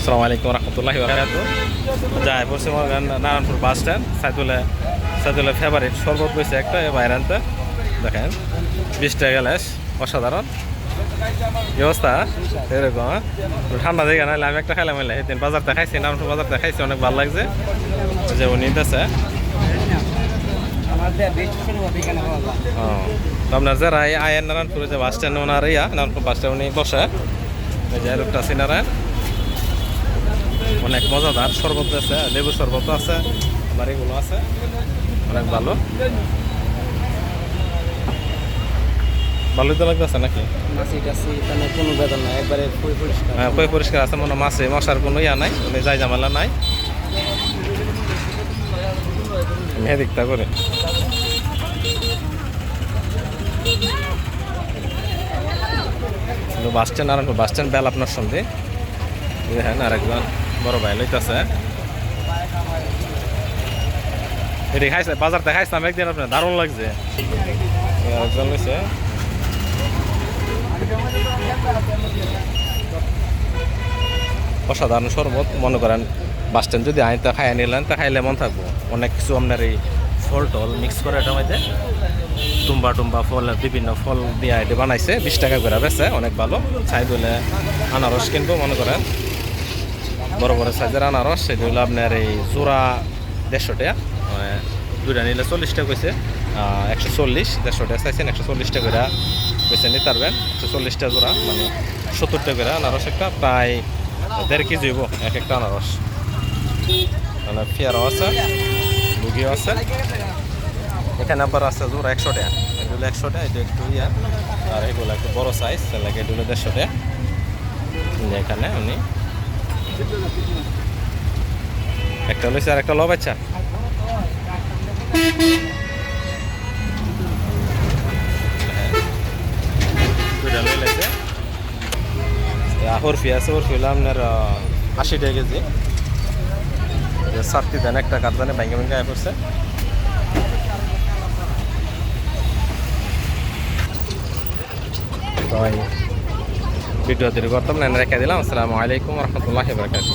আসসালামু আলাইকুম রহমতুল্লাহি বারাকাতু পড়ছে Morgan Narayanpur bus stand Saidullah Saidullah favourite শরবত রয়েছে একটা এ বাইরে আনতে দেখেন, বিশ টাকা গ্যালাস অসাধারণ। ব্যবস্থা এরকম হ্যাঁ? ঠান্ডা দেখে নাহলে আমি একটা খাইলাম এলে সেদিন বাজারতে খাইছি, নারায়ণপুর বাজারতে খাইছি, অনেক ভালো লাগছে। যে উনি নিতেছে। ও আপনার যারা আয়ের নারায়ণপুরে যে bus stand owner yeah, Narayanpur bus stand উনি বসে। এই যে লোকটা সিনারা অনেক মজাদার। শরবত আছে লেবু শরবত আছে আবার এগুলো আছে। অনেক ভালো। ভালোই তো লাগতেছে নাকি? কোনো নাই একবারে পরিষ্কার। হ্যাঁ কই পরিষ্কার আছে মনে মাছে মশার কোনো ইয়া নাই মানে যাই ঝামেলা নাই। মেয়ে দিকটা করে। বাস স্ট্যান্ড আর বাস স্ট্যান্ড বেল আপনার সন্ধে দেখেন আর একজন বড় ভাই, লইতেছে। এটি খাইছে বাজার দেখাইছিলাম একদিন আপনার দারুণ লাগছে। একজন অসাধারণ শরবত, মনে করেন, বাস স্ট্যান্ড যদি আইন তা খাইয়া নিলেন, তা খাইলে মন থাকব। অনেক কিছু আপনার এই ফল টল মিক্স করে এটার মধ্যে। টুম্বা টুম্বা ফল বিভিন্ন ফল দিয়ে এটা বানাইছে, বিশ টাকা করে বেছে অনেক ভালো। চাই দিলে আনারস কিনবো, মনে করেন। বড় বড় সাইজের আনারস সেটা হলো আপনার এই জোড়া দেড়শো টাকা। মানে দুইটা নিলে চল্লিশ টাকা কইছে। একশো চল্লিশ, দেড়শো টাকা চাইছেন, একশো চল্লিশ টাকা করে কইছে, নিতে পারবেন। একশো চল্লিশ টাকা জোড়া মানে সত্তর টাকা করে আনারস একটা, প্রায় দেড় কেজি হইব এক একটা আনারস। মানে ফিয়ারও আছে লুগিও আছে। এখানে আবার আছে জোড়া একশো টাকা। এগুলো একশো টাকা, এটা একটু ইয়া। আর এগুলো একটু বড় সাইজ লাগে এগুলো দেড়শো টাকা। এখানে উনি একটা লইছে আর একটা লব দুইটা হরফি আছে হরফি হলো আপনার আশি টাকা কেজি। সাতটি দেন, একটা কারদানে ব্যাঙ্গে ব্যাঙ্গে আয় করছে। তো ভিডিও তৈরি করতাম না রেখে দিলাম। আসসালামু আলাইকুম রহমতুল্লাহ বরকাত